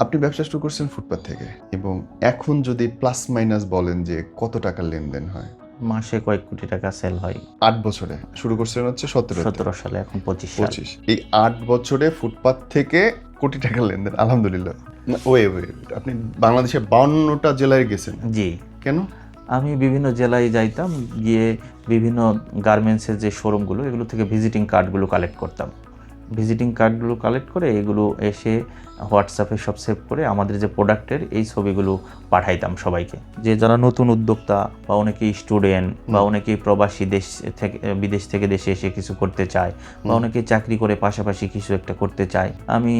আপনি ব্যবসা শুরু করছেন ফুটপাথ থেকে এবং এখন যদি প্লাস মাইনাস বলেন যে কত টাকার লেনদেন হয়? মাসে কয়েক কোটি টাকা সেল হয়। আট বছরে। শুরু করছেন হচ্ছে সতেরো সতেরো সালে এখন পঁচিশ পঁচিশ। এই আট বছরে ফুটপাথ থেকে কোটি টাকার লেনদেন আলহামদুলিল্লাহ। ওয়ে ওয়ে আপনি বাংলাদেশের বাউন্নটা জেলায় গেছেন। জি। কেন? আমি বিভিন্ন জেলায় যাইতাম গিয়ে বিভিন্ন গার্মেন্টসের যে শোরুমগুলো এগুলো থেকে ভিজিটিং কার্ডগুলো কালেক্ট করতাম। ভিজিটিং কার্ডগুলো কালেক্ট করে এগুলো এসে হোয়াটসঅ্যাপে সব সেভ করে আমাদের যে প্রোডাক্টের এই ছবিগুলো পাঠাইতাম সবাইকে। যে যারা নতুন উদ্যোক্তা বা অনেকেই স্টুডেন্ট বা অনেকেই প্রবাসী দেশ থেকে বিদেশ থেকে দেশে এসে কিছু করতে চায় বা অনেকেই চাকরি করে পাশাপাশি কিছু একটা করতে চায় আমি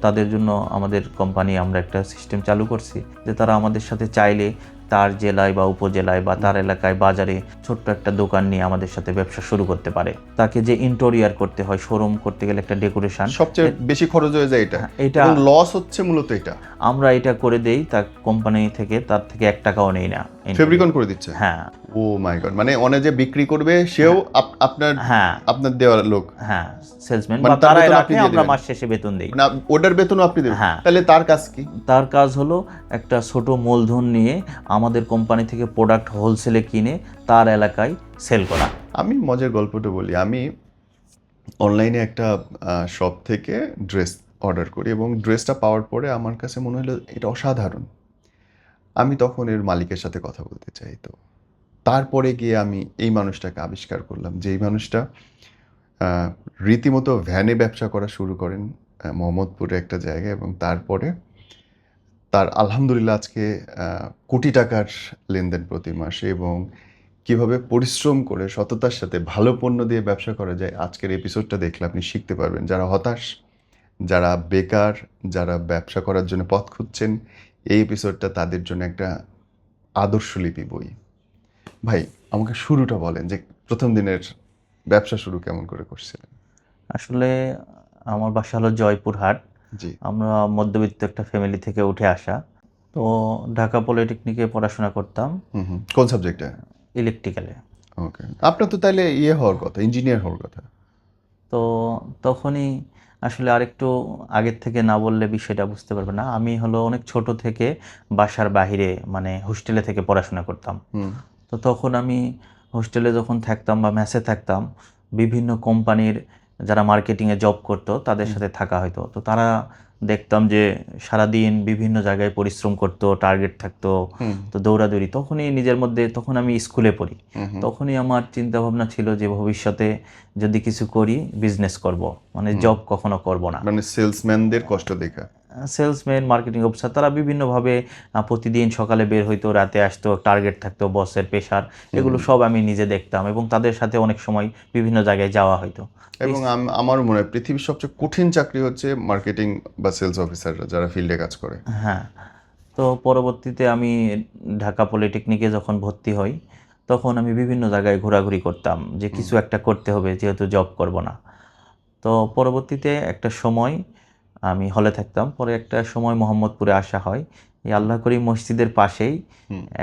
তাদের জন্য আমাদের কোম্পানি আমরা একটা সিস্টেম চালু করছি যে তারা আমাদের সাথে চাইলে তার জেলায় বা উপজেলায় বা তার এলাকায় বাজারে ছোট্ট একটা দোকান নিয়ে আমাদের সাথে ব্যবসা শুরু করতে পারে। তাকে যে ইন্টোরিয়ার করতে হয় শোরুম করতে গেলে একটা ডেকোরেশন সবচেয়ে বেশি খরচ হয়ে যায় এটা। এটা এবং লস হচ্ছে মূলত এটা। আমরা এটা করে দেই তার কোম্পানি থেকে তার থেকে এক টাকাও নেই না। ফেব্রিকন করে দিচ্ছে? হ্যাঁ। ও মাই গড মানে অনেক যে বিক্রি করবে সেও আপনার হ্যাঁ। আপনার দেওয়ার লোক। হ্যাঁ সেলসম্যান মানে বা তার আপনি আমরা মাস শেষে বেতন দেই। না ওটার বেতনও আপনি দেবেন। হ্যাঁ। তাহলে তার কাজ কি? তার কাজ হলো একটা ছোট মূলধন নিয়ে আমাদের কোম্পানি থেকে প্রোডাক্ট হোলসেলে কিনে তার এলাকায় সেল করা। আমি মজার গল্পটা বলি। আমি অনলাইনে একটা শপ থেকে ড্রেস অর্ডার করি এবং ড্রেসটা পাওয়ার পরে আমার কাছে মনে হলো এটা অসাধারণ। আমি তখন এর মালিকের সাথে কথা বলতে চাই তো। তারপরে গিয়ে আমি এই মানুষটাকে আবিষ্কার করলাম যে এই মানুষটা রীতিমতো ভ্যানে ব্যবসা করা শুরু করেন মোহাম্মদপুরে একটা জায়গায় এবং তারপরে তার আলহামদুলিল্লাহ আজকে কোটি টাকার লেনদেন প্রতি মাসে এবং কীভাবে পরিশ্রম করে সততার সাথে ভালো পণ্য দিয়ে ব্যবসা করা যায়, আজকের এপিসোডটা দেখলে আপনি শিখতে পারবেন। যারা হতাশ যারা বেকার যারা ব্যবসা করার জন্য পথ খুঁজছেন এই এপিসোডটা তাদের জন্য একটা আদর্শলিপি বই। ভাই আমাকে শুরুটা বলেন যে প্রথম দিনের ব্যবসা শুরু কেমন করে করছিলেন? আসলে আমার বাসা হলো জয়পুরহাট। জি। আমরা মধ্যবিত্ত একটা ফ্যামিলি থেকে উঠে আসা। তো ঢাকা পলিটেকনিকে পড়াশোনা করতাম। কোন সাবজেক্টে ইলেকট্রিক্যালে ওকে আপনার তো তাহলে ইয়ে হওয়ার কথা ইঞ্জিনিয়ার হওয়ার কথা। তো তখনই আসলে আরেকটু আগের থেকে না বললে বিষয়টা বুঝতে পারবে না। আমি হলো অনেক ছোট থেকে বাসার বাহিরে মানে হোস্টেলে থেকে পড়াশোনা করতাম। তো তখন আমি হোস্টেলে যখন থাকতাম বা ম্যাসে থাকতাম বিভিন্ন কোম্পানির যারা মার্কেটিংয়ে জব করতো তাদের সাথে থাকা হতো তো তারা দেখতাম যে সারাদিন বিভিন্ন জায়গায় পরিশ্রম করতো টার্গেট থাকতো তো দৌড়াদৌড়ি তখনই নিজের মধ্যে তখন আমি স্কুলে পড়ি। তখনই আমার চিন্তা ভাবনা ছিল যে ভবিষ্যতে যদি কিছু করি বিজনেস করব। মানে জব কখনো করব না। মানে সেলসম্যানদের কষ্ট দেখা। সেলসম্যান মার্কেটিং অফিসার তারা বিভিন্নভাবে প্রতিদিন সকালে বের হইতো রাতে আসতো টার্গেট থাকতো বসের পেশার এগুলো সব আমি নিজে দেখতাম এবং তাদের সাথে অনেক সময় বিভিন্ন জায়গায় যাওয়া হইতো। এবং আমার মনে হয় পৃথিবীর সবচেয়ে কঠিন চাকরি হচ্ছে মার্কেটিং বা সেলস অফিসাররা যারা ফিল্ডে কাজ করে। হ্যাঁ তো পরবর্তীতে আমি ঢাকা পলিটেকনিকে যখন ভর্তি হই তখন আমি বিভিন্ন জায়গায় ঘোরাঘুরি করতাম যে কিছু একটা করতে হবে যেহেতু জব করব না। তো পরবর্তীতে একটা সময় আমি হলে থাকতাম। পরে একটা সময় মোহাম্মদপুরে আসা হয়। এই আল্লাহ করি মসজিদের পাশেই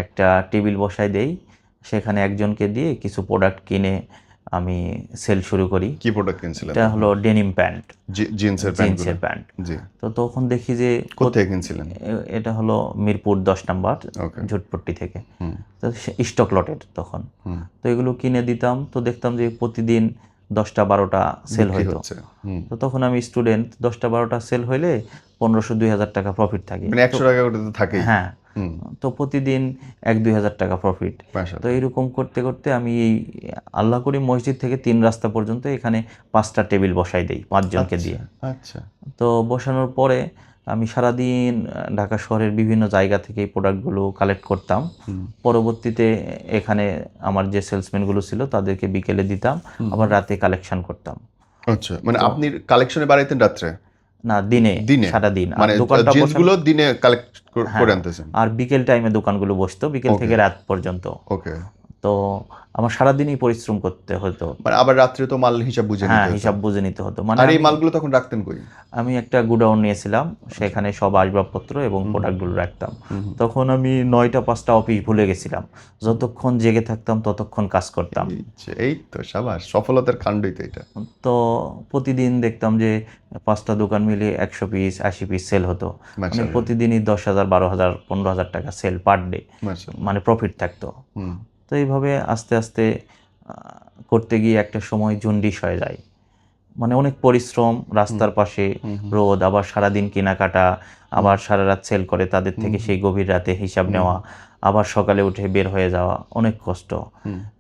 একটা টেবিল বসাই দেই। সেখানে একজনকে দিয়ে কিছু প্রোডাক্ট কিনে আমি সেল শুরু করি। কি প্রোডাক্ট কিনছিলেন? এটা হলো ডেনিম প্যান্ট জিন্সের প্যান্ট জিন্সের প্যান্ট জি। তো তখন দেখি যে কোথায় কিনছিলেন? এটা হলো মিরপুর দশ নাম্বার ঝুটপট্টি থেকে। হুম। তো স্টক লটের তখন। তো এগুলো কিনে দিতাম। তো দেখতাম যে প্রতিদিন দশটা বারোটা সেল হয়ে হইতো। তো তখন আমি স্টুডেন্ট দশটা বারোটা সেল হইলে পনেরোশো দুই হাজার টাকা প্রফিট থাকে। মানে একশো টাকা করে তো থাকেই। হ্যাঁ তো প্রতিদিন এক দুই হাজার টাকা প্রফিট তো এরকম করতে করতে আমি এই আল্লাহ করি মসজিদ থেকে তিন রাস্তা পর্যন্ত এখানে পাঁচটা টেবিল বসাই দেই পাঁচজনকে দিয়ে। আচ্ছা। তো বসানোর পরে আমি সারাদিন ঢাকা শহরের বিভিন্ন জায়গা থেকে এই প্রোডাক্টগুলো কালেক্ট করতাম। পরবর্তীতে এখানে আমার যে সেলসম্যানগুলো ছিল তাদেরকে বিকেলে দিতাম। আবার রাতে কালেকশন করতাম। আচ্ছা মানে আপনি কালেকশনে বাড়াইতেন রাত্রে? না দিনে দিনে? সারা দিন। আর মানে দোকানটা দিনে কালেক্ট হ্যাঁ। করে আনতেছেন। আর বিকেল টাইমে দোকানগুলো বসতো বিকেল থেকে রাত পর্যন্ত। ওকে তো আমার সারাদিনই পরিশ্রম করতে হতো। মানে আবার রাত্রে তো মাল হিসাব বুঝে হ্যাঁ হিসাব বুঝে নিতে হতো। মানে আর এই মালগুলো তখন রাখতেন কই? আমি একটা গুডাউন নিয়েছিলাম সেখানে সব আসবাবপত্র এবং প্রোডাক্টগুলো রাখতাম। তখন আমি নয়টা পাঁচটা অফিস ভুলে গেছিলাম। যতক্ষণ জেগে থাকতাম ততক্ষণ কাজ করতাম। এই তো সাবাস সফলতার কাণ্ডই তো এটা। তো প্রতিদিন দেখতাম যে পাঁচটা দোকান মিলে একশো পিস আশি পিস সেল হতো। মানে প্রতিদিনই দশ হাজার বারো হাজার পনেরো হাজার টাকা সেল পার ডে। মানে প্রফিট থাকতো। তো এইভাবে আস্তে আস্তে করতে গিয়ে একটা সময় জন্ডিস হয়ে যায়। মানে অনেক পরিশ্রম রাস্তার পাশে রোদ আবার সারাদিন কেনাকাটা আবার সারা রাত সেল করে তাদের থেকে সেই গভীর রাতে হিসাব নেওয়া আবার সকালে উঠে বের হয়ে যাওয়া অনেক কষ্ট।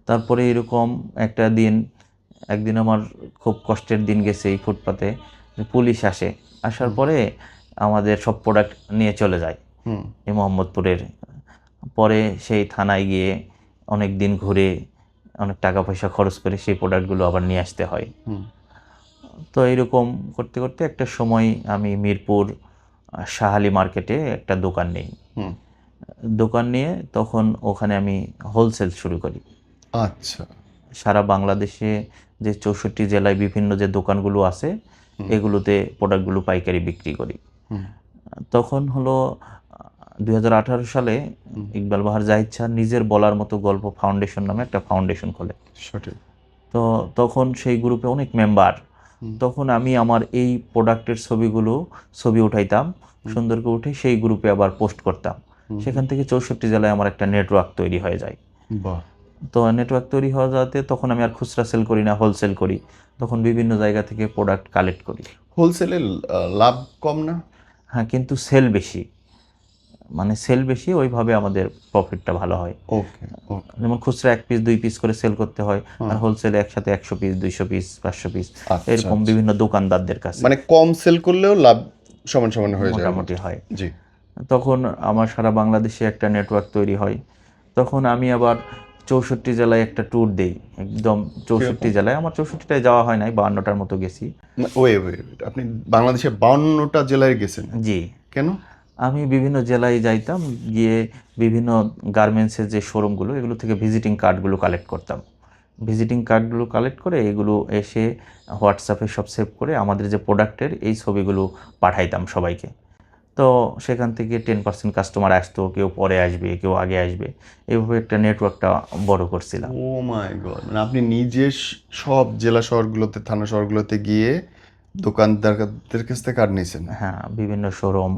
তারপরে এরকম একটা দিন একদিন আমার খুব কষ্টের দিন গেছে এই ফুটপাতে পুলিশ আসে আসার পরে আমাদের সব প্রোডাক্ট নিয়ে চলে যায়। এই মোহাম্মদপুরের। পরে সেই থানায় গিয়ে অনেক দিন ঘুরে অনেক টাকা পয়সা খরচ করে সেই প্রোডাক্টগুলো আবার নিয়ে আসতে হয়। তো এরকম করতে করতে একটা সময় আমি মিরপুর শাহালি মার্কেটে একটা দোকান নেই। দোকান নিয়ে তখন ওখানে আমি হোলসেল শুরু করি। আচ্ছা। সারা বাংলাদেশে যে চৌষট্টি জেলায় বিভিন্ন যে দোকানগুলো আছে এগুলোতে প্রোডাক্টগুলো পাইকারি বিক্রি করি। তখন হলো দুই হাজার আঠারো সালে ইকবাল বাহার জাহিদ শাহ নিজের বলার মতো গল্প ফাউন্ডেশন নামে একটা ফাউন্ডেশন খোলে। তো তখন সেই গ্রুপে অনেক মেম্বার। তখন আমি আমার এই প্রোডাক্টের ছবিগুলো ছবি উঠাইতাম সুন্দর করে উঠে সেই গ্রুপে আবার পোস্ট করতাম। সেখান থেকে চৌষট্টি জেলায় আমার একটা নেটওয়ার্ক তৈরি হয়ে যায়। তো নেটওয়ার্ক তৈরি হওয়া যাতে তখন আমি আর খুচরা সেল করি না হোলসেল করি। তখন বিভিন্ন জায়গা থেকে প্রোডাক্ট কালেক্ট করি। হোলসেলে লাভ কম না? হ্যাঁ কিন্তু সেল বেশি। মানে সেল বেশি ওইভাবে আমাদের প্রফিটটা ভালো হয়। ওকে যেমন খুচরা এক পিস দুই পিস করে সেল করতে হয় আর হোলসেলে একসাথে একশো পিস দুইশো পিস পাঁচশো পিস আচ্ছা, এরকম বিভিন্ন দোকানদারদের কাছে। মানে কম সেল করলেও লাভ সমান সমান হয়ে যায়। মোটামুটি হয়। জি। তখন আমার সারা বাংলাদেশে একটা নেটওয়ার্ক তৈরি হয়। তখন আমি আবার চৌষট্টি জেলায় একটা ট্যুর দেই। একদম চৌষট্টি জেলায়। আমার চৌষট্টিটায় যাওয়া হয় নাই বাহান্নটার মতো গেছি। ওয়ে ওয়ে আপনি বাংলাদেশে বাউন্নটা জেলায় গেছেন? জি। কেন? আমি বিভিন্ন জেলায় যাইতাম গিয়ে বিভিন্ন গার্মেন্টসের যে শোরুমগুলো এগুলো থেকে ভিজিটিং কার্ডগুলো কালেক্ট করতাম। ভিজিটিং কার্ডগুলো কালেক্ট করে এগুলো এসে হোয়াটসঅ্যাপে সব সেভ করে আমাদের যে প্রোডাক্টের এই ছবিগুলো পাঠাইতাম সবাইকে। তো সেখান থেকে টেন পার্সেন্ট কাস্টমার আসতো কেউ পরে আসবে কেউ আগে আসবে। এইভাবে একটা নেটওয়ার্কটা বড় করছিলাম। ও মাই গড মানে আপনি নিজে সব জেলা শহরগুলোতে থানা শহরগুলোতে গিয়ে দোকানদারদের কাছ থেকে কার্ড নিয়েছেন? হ্যাঁ বিভিন্ন শোরুম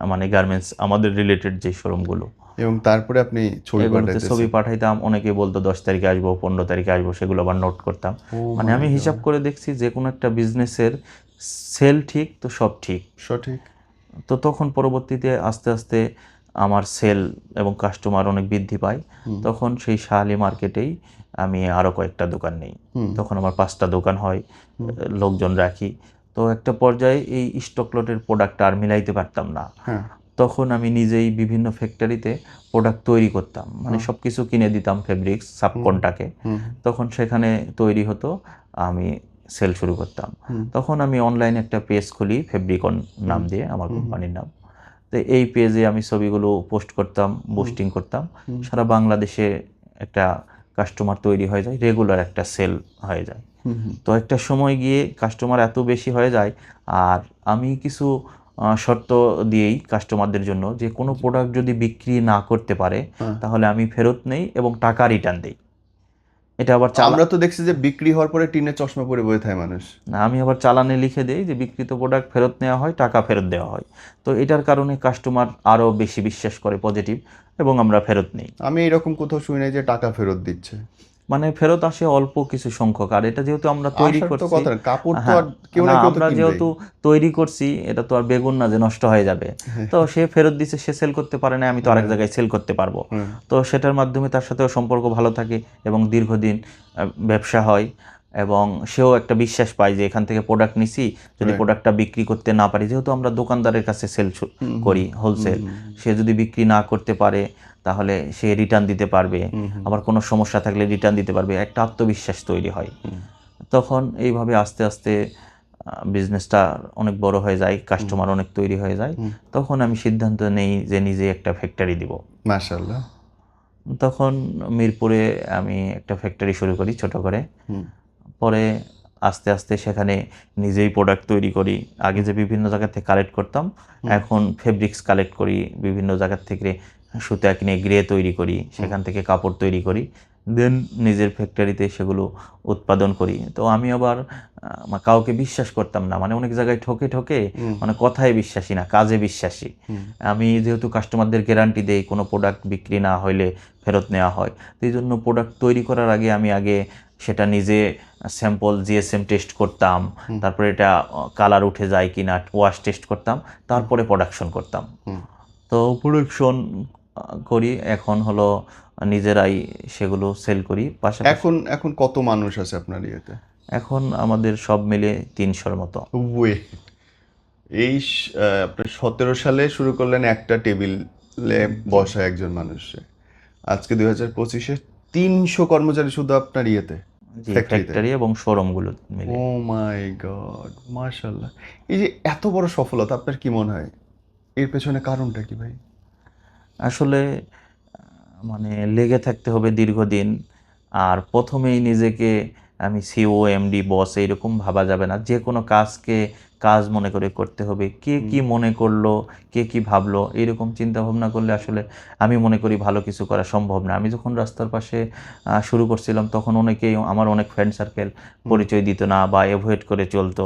মানে গার্মেন্টস আমাদের রিলেটেড যে শোরুমগুলো এবং তারপরে আপনি ছবি ছবি পাঠাইতাম অনেকে বলতো দশ তারিখে আসব পনেরো তারিখে আসব সেগুলো আবার নোট করতাম। মানে আমি হিসাব করে দেখছি যে কোনো একটা বিজনেসের সেল ঠিক তো সব ঠিক। সঠিক। তো তখন পরবর্তীতে আস্তে আস্তে আমার সেল এবং কাস্টমার অনেক বৃদ্ধি পায়। তখন সেই শাহালি মার্কেটেই আমি আরও কয়েকটা দোকান নেই। তখন আমার পাঁচটা দোকান হয় লোকজন রাখি। তো একটা পর্যায়ে এই স্টক লটের প্রোডাক্ট আর মিলাইতে পারতাম না। হ্যাঁ। তখন আমি নিজেই বিভিন্ন ফ্যাক্টরিতে প্রোডাক্ট তৈরি করতাম। মানে সব কিছু কিনে দিতাম ফেব্রিক্স সাবকনটাকে তখন সেখানে তৈরি হতো আমি সেল শুরু করতাম। তখন আমি অনলাইনে একটা পেজ খুলি ফেব্রিকন নাম দিয়ে আমার কোম্পানির নাম। তো এই পেজে আমি ছবিগুলো পোস্ট করতাম বুস্টিং করতাম। সারা বাংলাদেশে একটা কাস্টমার তৈরি হয়ে যায় রেগুলার একটা সেল হয়ে যায়। তো একটা সময় গিয়ে কাস্টমার এত বেশি হয়ে যায় আর আমি কিছু শর্ত দিয়েই কাস্টমারদের জন্য যে কোনো প্রোডাক্ট যদি বিক্রি না করতে পারে হ্যাঁ। তাহলে আমি ফেরত নেই এবং টাকা রিটার্ন দিই। এটা আবার আমরা তো দেখছি যে বিক্রি হওয়ার পরে টিনের চশমা পরে বসে থাকে মানুষ। না, আমি আবার চালানে লিখে দেই যে বিক্রিত প্রোডাক্ট ফেরত নেওয়া হয় টাকা ফেরত দেওয়া হয়। তো এটার কারণে কাস্টমার আরও বেশি বিশ্বাস করে পজিটিভ এবং আমরা ফেরত নেই। আমি এরকম কোথাও শুনি নাই যে টাকা ফেরত দিচ্ছে। মানে ফেরত আসে অল্প কিছু সংখ্যক। আর এটা যেহেতু আমরা তৈরি করছি কাপড় তো হ্যাঁ, আর কেউ না না, কেউ তো আমরা যেহেতু তৈরি করছি এটা তো আর বেগুন না যে নষ্ট হয়ে যাবে। হ্যাঁ। তো সে ফেরত দিছে সে সেল করতে পারে না আমি তো আরেক জায়গায় সেল করতে পারব। তো সেটার মাধ্যমে তার সাথেও সম্পর্ক ভালো থাকে এবং দীর্ঘদিন ব্যবসা হয় এবং সেও একটা বিশ্বাস পায় যে এখান থেকে প্রোডাক্ট নিছি যদি. প্রোডাক্টটা বিক্রি করতে না পারি যেহেতু আমরা দোকানদারের কাছে সেল করি হোলসেল সে যদি বিক্রি না করতে পারে তাহলে সে রিটার্ন দিতে পারবে। আবার কোনো সমস্যা থাকলে রিটার্ন দিতে পারবে। একটা আত্মবিশ্বাস তৈরি হয়। তখন এইভাবে আস্তে আস্তে বিজনেসটা অনেক বড় হয়ে যায় কাস্টমার অনেক তৈরি হয়ে যায়। তখন আমি সিদ্ধান্ত নেই যে নিজে একটা ফ্যাক্টরি দিব। মাশাআল্লাহ। তখন মিরপুরে আমি একটা ফ্যাক্টরি শুরু করি ছোট করে। পরে আস্তে আস্তে সেখানে নিজেই প্রোডাক্ট তৈরি করি। আগে যে বিভিন্ন জায়গা থেকে কালেক্ট করতাম এখন ফেব্রিক্স কালেক্ট করি। বিভিন্ন জায়গা থেকে সুতা কিনে গ্রে তৈরি করি সেখান থেকে কাপড় তৈরি করি দেন নিজের ফ্যাক্টরিতে সেগুলো উৎপাদন করি। তো আমি আবার কাউকে বিশ্বাস করতাম না। মানে অনেক জায়গায় ঠকে ঠকে মানে কথায় বিশ্বাসী না কাজে বিশ্বাসী। আমি যেহেতু কাস্টমারদের গ্যারান্টি দেই কোনো প্রোডাক্ট বিক্রি না হইলে ফেরত নেওয়া হয়। তো এই জন্য প্রোডাক্ট তৈরি করার আগে আমি আগে সেটা নিজে স্যাম্পল জিএসএম টেস্ট করতাম। তারপরে এটা কালার উঠে যায় কিনা ওয়াশ টেস্ট করতাম। তারপরে প্রোডাকশন করতাম। তো প্রোডাকশন করি এখন হলো নিজেরাই সেগুলো সেল করি। পাশাপাশি এখন এখন কত মানুষ আছে আপনার ইয়েতে? এখন আমাদের সব মিলে তিনশোর মতো। ওয়ে এই আপনার সতেরো সালে শুরু করলেন একটা টেবিলে বসা একজন মানুষে। আজকে দুই হাজার পঁচিশে তিনশো কর্মচারী শুধু আপনার ইয়েতে? ফ্যাক্টরি এবং শোরুমগুলো মিলে। ও মাই গড মাশাল্লাহ এই যে এত বড় সফলতা আপনার কি মনে হয়? এর পেছনে কারণটা কি ভাই? আসলে মানে লেগে থাকতে হবে দীর্ঘদিন। আর প্রথমেই নিজেকে আমি সিও এমডি বস এইরকম ভাবা যাবে না। যে কোনো কাজকে কাজ মনে করে করতে হবে। কে কি মনে করল কে কি ভাবলো এইরকম চিন্তা ভাবনা করলে আসলে আমি মনে করি ভালো কিছু করা সম্ভব না। আমি যখন রাস্তার পাশে শুরু করছিলাম তখন অনেকেই আমার অনেক ফ্রেন্ড সার্কেল পরিচয় দিত না বা অ্যাভয়েড করে চলতো।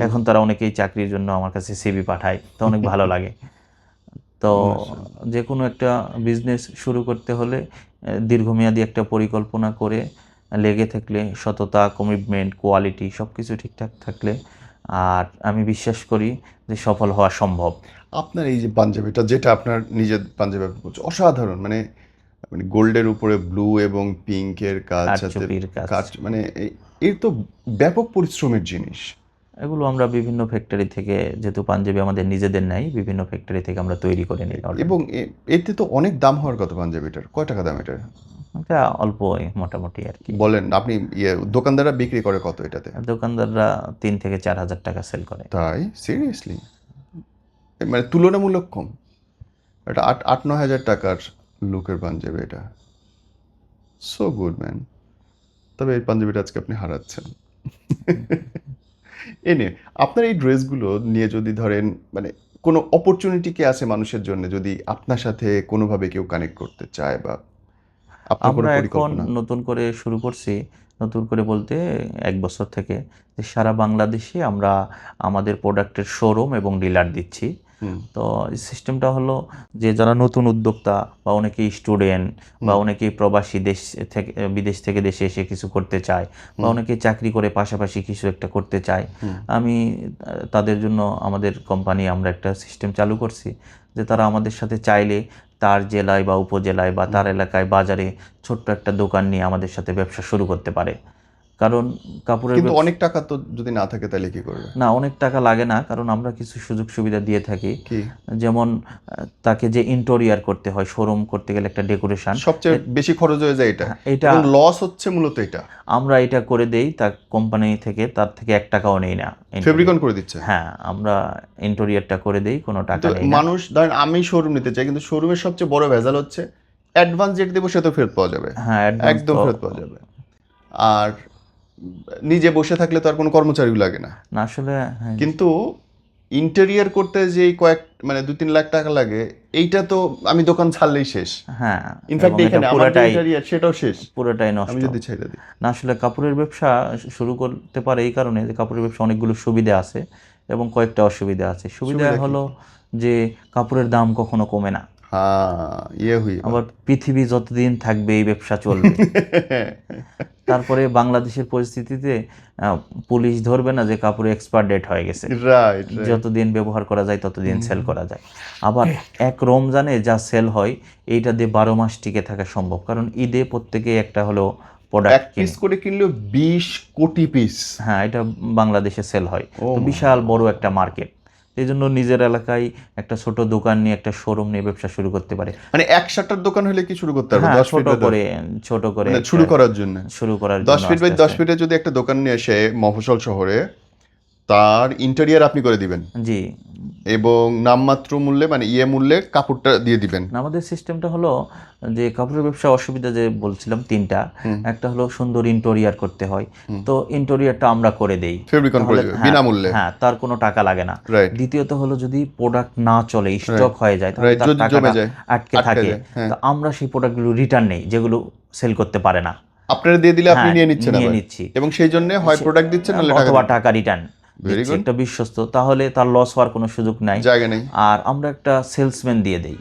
এখন তারা অনেকেই চাকরির জন্য আমার কাছে সিবি পাঠায়। তো অনেক ভালো লাগে। তো যে কোনো একটা বিজনেস শুরু করতে হলে দীর্ঘমেয়াদী একটা পরিকল্পনা করে লেগে থাকলে সততা কমিটমেন্ট কোয়ালিটি সব কিছু ঠিকঠাক থাকলে আর আমি বিশ্বাস করি যে সফল হওয়া সম্ভব। আপনার এই যে পাঞ্জাবিটা যেটা আপনার নিজের পাঞ্জাবি অসাধারণ মানে মানে গোল্ডের উপরে ব্লু এবং পিঙ্কের কাজ মানে এর তো ব্যাপক পরিশ্রমের জিনিস। এগুলো আমরা বিভিন্ন ফ্যাক্টরি থেকে যেহেতু পাঞ্জাবি আমাদের নিজেদের নেই বিভিন্ন ফ্যাক্টরি থেকে আমরা তৈরি করে নিই এবং এতে তো অনেক দাম হওয়ার কথা পাঞ্জাবিটার। কয় টাকা দাম এটা এটা অল্প মোটামুটি আর কি। বলেন আপনি ইয়ে দোকানদাররা বিক্রি করে কত এটাতে? দোকানদাররা তিন থেকে চার হাজার টাকা সেল করে। তাই? সিরিয়াসলি মানে তুলনামূলক কম? এটা আট আট নয় হাজার টাকার লুকের পাঞ্জাবি এটা। সো গুড ম্যান তবে এই পাঞ্জাবিটা আজকে আপনি হারাচ্ছেন। এনে আপনার এই ড্রেসগুলো নিয়ে যদি ধরেন মানে কোনো অপরচুনিটি কে আছে মানুষের জন্য যদি আপনার সাথে কোনোভাবে কেউ কানেক্ট করতে চায় বা আমরা এখন নতুন করে শুরু করছি নতুন করে বলতে এক বছর থেকে সারা বাংলাদেশে আমরা আমাদের প্রোডাক্টের শোরুম এবং ডিলার দিচ্ছি। তো এই সিস্টেমটা হলো যে যারা নতুন উদ্যোক্তা বা অনেকেই স্টুডেন্ট বা অনেকেই প্রবাসী দেশ থেকে বিদেশ থেকে দেশে এসে কিছু করতে চায় বা অনেকেই চাকরি করে পাশাপাশি কিছু একটা করতে চায় আমি তাদের জন্য আমাদের কোম্পানি আমরা একটা সিস্টেম চালু করছি যে তারা আমাদের সাথে চাইলে তার জেলায় বা উপজেলায় বা তার এলাকায় বাজারে ছোট্ট একটা দোকান নিয়ে আমাদের সাথে ব্যবসা শুরু করতে পারে। কারণ কাপড়ের কিন্তু অনেক টাকা তো যদি না থাকে তাহলে কি করবে? না অনেক টাকা লাগে না কারণ আমরা কিছু সুযোগ সুবিধা দিয়ে থাকি। যেমন তাকে যে ইন্টোরিয়ার করতে হয় শোরুম করতে গেলে একটা ডেকোরেশন সবচেয়ে বেশি খরচ হয়ে যায় এটা। এটা লস হচ্ছে মূলত এটা। আমরা এটা করে দেই তার কোম্পানি থেকে তার থেকে এক টাকাও নেই না। ফেব্রিকন করে দিচ্ছে? হ্যাঁ আমরা ইন্টোরিয়ারটা করে দেই কোনো টাকা নেই মানুষ ধরেন আমি শোরুম নিতে চাই কিন্তু শোরুমের সবচেয়ে বড় ভেজাল হচ্ছে অ্যাডভান্স যেটা দেবো সে তো ফেরত পাওয়া যাবে। হ্যাঁ একদম ফেরত পাওয়া যাবে। আর নিজে বসে থাকলে তো আর কোনো কর্মচারীও লাগে না। আসলে হ্যাঁ, কিন্তু ইন্টেরিয়ার করতে যে কয়েক মানে দু তিন লাখ টাকা লাগে এইটা তো আমি দোকান ছাড়লেই শেষ। হ্যাঁ ইনফ্যাক্ট এখানে পুরোটাই ইন্টেরিয়ার সেটাও শেষ। পুরোটাই আমি যদি ছেড়ে দিই। না আসলে কাপড়ের ব্যবসা শুরু করতে পারে এই কারণে যে কাপড়ের ব্যবসা অনেকগুলো সুবিধা আছে এবং কয়েকটা অসুবিধা আছে। সুবিধা সুবিধা হলো যে কাপড়ের দাম কখনো কমে না। হ্যাঁ ইয়ে হুই আবার পৃথিবী যতদিন থাকবে এই ব্যবসা চলবে। তারপরে বাংলাদেশের পরিস্থিতিতে আহ, পুলিশ ধরবে না যে কাপড়ে এক্সপায়ার ডেট হয়ে গেছে। যতদিন ব্যবহার করা যায় ততদিন সেল করা যায়। আবার এক রমজানে যা সেল হয় এইটা দিয়ে বারো মাস টিকে থাকা সম্ভব। কারণ ঈদে প্রত্যেকে একটা হলো প্রোডাক্ট পিস করে কিনলেও বিশ কোটি পিস হ্যাঁ এটা বাংলাদেশে সেল হয়। বিশাল বড় একটা মার্কেট এই জন্য নিজের এলাকায় একটা ছোট দোকান নিয়ে একটা শোরুম নিয়ে ব্যবসা শুরু করতে পারে। মানে এক শাটার দোকান হলে কি শুরু করতে পারবে? হ্যাঁ দশ ছোট ফিট করে ছোট করে মানে শুরু করার জন্য। শুরু করার দশ ফিট বাই দশ। ফিটে যদি একটা দোকান নিয়ে এসে মফস্বল শহরে তার ইন্টেরিয়ার আপনি করে দিবেন। জি। এবং নামমাত্র মূল্যে মানে ইয়ে মূল্যে কাপড়টা দিয়ে দিবেন। আমাদের সিস্টেমটা হলো যে কাপড়ের ব্যবসা অসুবিধা যে বলছিলাম তিনটা একটা হলো সুন্দর ইন্টেরিয়ার করতে হয়। তো ইন্টেরিয়ারটা আমরা করে দেই। হ্যাঁ, বিনামূল্যে। হ্যাঁ তার কোনো টাকা লাগে না। দ্বিতীয়ত হলো যদি প্রোডাক্ট না চলে স্টক হয়ে যায় তাহলে তার টাকাটা আটকে থাকে। হ্যাঁ। তো আমরা সেই প্রোডাক্টগুলো রিটার্ন নেই যেগুলো সেল করতে পারে না। আপনারা দিয়ে দিলে আপনি হ্যাঁ, নিয়ে নিচ্ছেন নিয়ে নিচ্ছি। এবং সেই জন্য হয় প্রোডাক্ট দিচ্ছেন অথবা টাকা রিটার্ন. একটা বিশ্বস্ত। তাহলে তার লস হওয়ার কোনো সুযোগ নাই। জায়গা নেই। আর আমরা একটা সেলসম্যান দিয়ে দেই।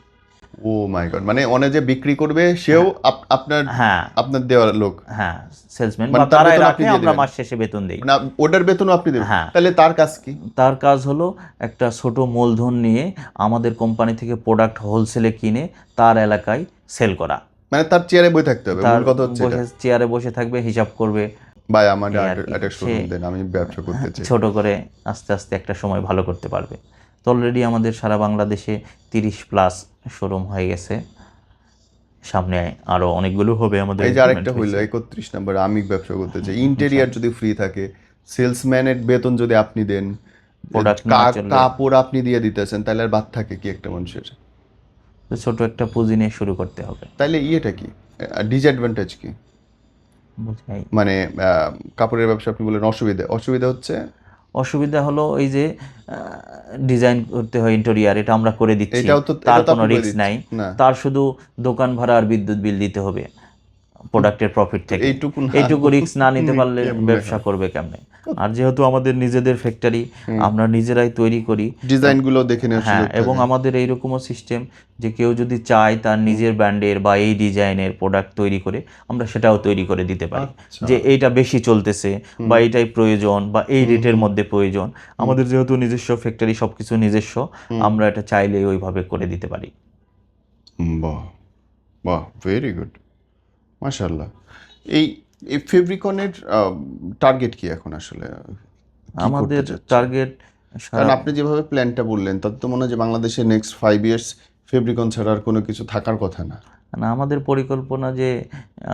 Oh my God. মানে অনে যে বিক্রি করবে সেও আপনার হ্যাঁ। আপনার দেওয়ার লোক। হ্যাঁ সেলসম্যান বা তারাই রাখে আমরা মাস শেষে বেতন দেই। মানে ওটার বেতনও আপনি দেবেন। হ্যাঁ। তাহলে তার কাজ কি? তার কাজ হলো একটা ছোট মূলধন নিয়ে আমাদের কোম্পানি থেকে প্রোডাক্ট হোলসেলে কিনে তার এলাকায় সেল করা। মানে তার চেয়ারে বই থাকতে হবে। মূল কথা হচ্ছে বসে চেয়ারে বসে থাকবে হিসাব করবে। ভাই আমার একটা- শোরুম দেন আমি ব্যবসা করতে চাই। ছোট করে আস্তে আস্তে একটা সময় ভালো করতে পারবে। তো অলরেডি আমাদের সারা বাংলাদেশে তিরিশ প্লাস শোরুম হয়ে গেছে। সামনে আরও অনেকগুলো হবে আমাদের এই যে আরেকটা হইল একত্রিশ নাম্বার আমি ব্যবসা করতে চাই। ইন্টেরিয়ার যদি ফ্রি থাকে সেলসম্যানের বেতন যদি আপনি দেন কাপড় আপনি দিয়ে দিতেছেন তাহলে আর বাদ থাকে কি একটা মানুষের? ছোট একটা পুঁজি নিয়ে শুরু করতে হবে। তাহলে ইয়েটা কি? ডিসঅ্যাডভান্টেজ কি? মানে কাপড়ের ব্যবসা আপনি বলেন অসুবিধা। অসুবিধা হচ্ছে অসুবিধা হলো এই যে ডিজাইন করতে হয় ইন্টেরিয়ার এটা আমরা করে দিচ্ছি। এটাও তো তার কোনো রিস্ক নাই। তার শুধু দোকান ভাড়া আর বিদ্যুৎ বিল দিতে হবে। প্রোডাক্টের প্রফিট থেকে। এইটুকু রিস্ক না নিতে পারলে ব্যবসা করবে কেমনে? আর যেহেতু আমাদের নিজেদের ফ্যাক্টরি আমরা নিজেরাই তৈরি করি। ডিজাইনগুলো দেখে নেওয়ার হ্যাঁ এবং আমাদের এইরকমও সিস্টেম যে কেউ যদি চায় তার নিজের ব্র্যান্ডের বা এই ডিজাইনের প্রোডাক্ট তৈরি করে আমরা সেটাও তৈরি করে দিতে পারি। আচ্ছা। যে এইটা বেশি চলতেছে বা এইটাই প্রয়োজন বা এই রেটের মধ্যে প্রয়োজন। আমাদের যেহেতু নিজস্ব ফ্যাক্টরি সবকিছু নিজস্ব আমরা এটা চাইলে ওইভাবে করে দিতে পারি। বাহ বাহ ভেরি গুড মাশাল্লাহ এই এই ফেব্রিকনের টার্গেট কি এখন আসলে? আমাদের টার্গেট কারণ আপনি যেভাবে প্ল্যানটা বললেন তাতে তো মনে হয় যে বাংলাদেশে নেক্সট ফাইভ ইয়ার্স ফেব্রিকন ছাড়া আর কোনো কিছু থাকার কথা না। না আমাদের পরিকল্পনা যে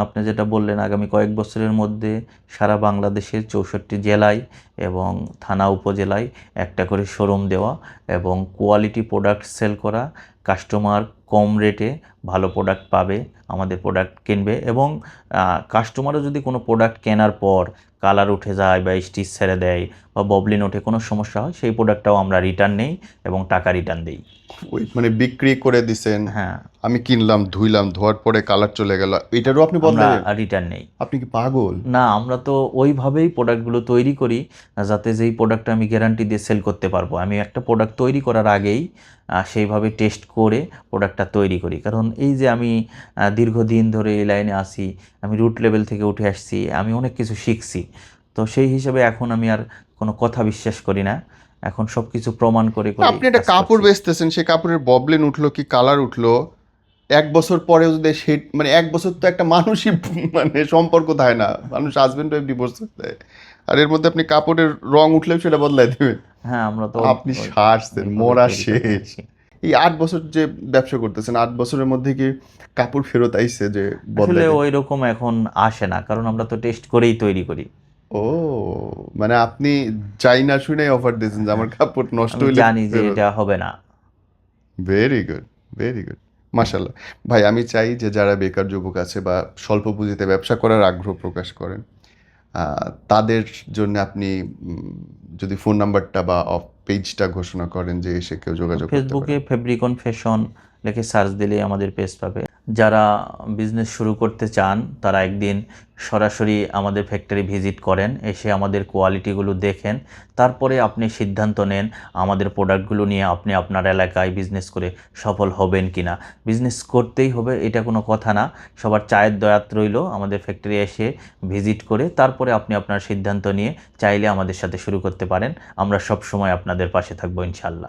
আপনি যেটা বললেন আগামী কয়েক বছরের মধ্যে সারা বাংলাদেশের চৌষট্টি জেলায় এবং থানা উপজেলায় একটা করে শোরুম দেওয়া এবং কোয়ালিটি প্রোডাক্ট সেল করা কাস্টমার কম রেটে ভালো প্রোডাক্ট পাবে, আমাদের প্রোডাক্ট কিনবে এবং কাস্টমারও যদি কোনো প্রোডাক্ট কেনার পর কালার উঠে যায় বা স্টিচ ছেড়ে দেয় বা ববলিন ওঠে কোনো সমস্যা হয় সেই প্রোডাক্টটাও আমরা রিটার্ন নেই এবং টাকা রিটার্ন দিই। ওই মানে বিক্রি করে দিছেন হ্যাঁ। আমি কিনলাম ধুইলাম ধোয়ার পরে কালার চলে গেল এটারও আপনি বদলাবেন রিটার্ন নেই। আপনি কি পাগল? না আমরা তো ওইভাবেই প্রোডাক্টগুলো তৈরি করি যাতে যেই প্রোডাক্টটা আমি গ্যারান্টি দিয়ে সেল করতে পারব। আমি একটা প্রোডাক্ট তৈরি করার আগেই সেইভাবে টেস্ট করে প্রোডাক্টটা তৈরি করি। কারণ এই যে আমি দীর্ঘদিন ধরে এই লাইনে আসি আমি রুট লেভেল থেকে উঠে আসছি আমি অনেক কিছু শিখছি। তো সেই হিসাবে এখন আমি আর কোনো কথা বিশ্বাস করি না। এখন সব কিছু প্রমাণ করে করে আপনি একটা কাপড়। বেচতেছেন সেই কাপড়ের ববলেন উঠল কি কালার উঠল? এক বছর পরে যদি সে মানে এক বছর তো একটা মানুষই মানে সম্পর্ক থাকে না। মানুষ হাজবেন্ড ওয়াইফ ডিভোর্স দেয়। আর এর মধ্যে আপনি কাপড়ের রং উঠলেও সেটা বদলাই দেবেন। হ্যাঁ আমরা তো আপনি সারছেন মোরা শেষ। এই আট বছর যে ব্যবসা করতেছেন আট বছরের মধ্যে কি কাপড় ফেরত আইছে যে আসলে বদলাই ওই রকম এখন আসে না কারণ আমরা তো টেস্ট করেই তৈরি করি। ও মানে আপনি চাই না শুনেই অফার দিয়েছেন যে আমার কাপড় নষ্ট হইলে জানি যে এটা হবে না। ভেরি গুড ভেরি গুড মাশাল্লাহ ভাই আমি চাই যে যারা বেকার যুবক আছে বা স্বল্প পুঁজিতে ব্যবসা করার আগ্রহ প্রকাশ করেন তাদের জন্য আপনি যদি ফোন নাম্বারটা বা অফ পেজটা ঘোষণা করেন যে এসে কেউ যোগাযোগ ফেসবুকে ফেব্রিকন ফ্যাশন লেখে সার্চ দিলেই আমাদের পেজ পাবে। যারা বিজনেস শুরু করতে চান, তারা একদিন সরাসরি আমাদের ফ্যাক্টরি ভিজিট করেন, এসে আমাদের কোয়ালিটিগুলো দেখেন, তারপরে আপনি সিদ্ধান্ত নেন আমাদের প্রোডাক্টগুলো নিয়ে আপনি আপনার এলাকায় বিজনেস করে সফল হবেন কি না বিজনেস করতেই হবে, এটা কোনো কথা না। সবার চায়ের দয়াত রইল, আমাদের ফ্যাক্টরি এসে ভিজিট করে, তারপরে আপনি আপনার সিদ্ধান্ত নিয়ে চাইলে আমাদের সাথে শুরু করতে পারেন। আমরা সব সময় আপনাদের পাশে থাকব ইনশাল্লাহ